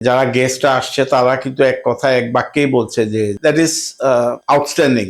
যারা গেস্টরা আসছে তারা কিন্তু এক কথা এক বাক্যেই বলছে যে দ্যাট ইজ আউটস্ট্যান্ডিং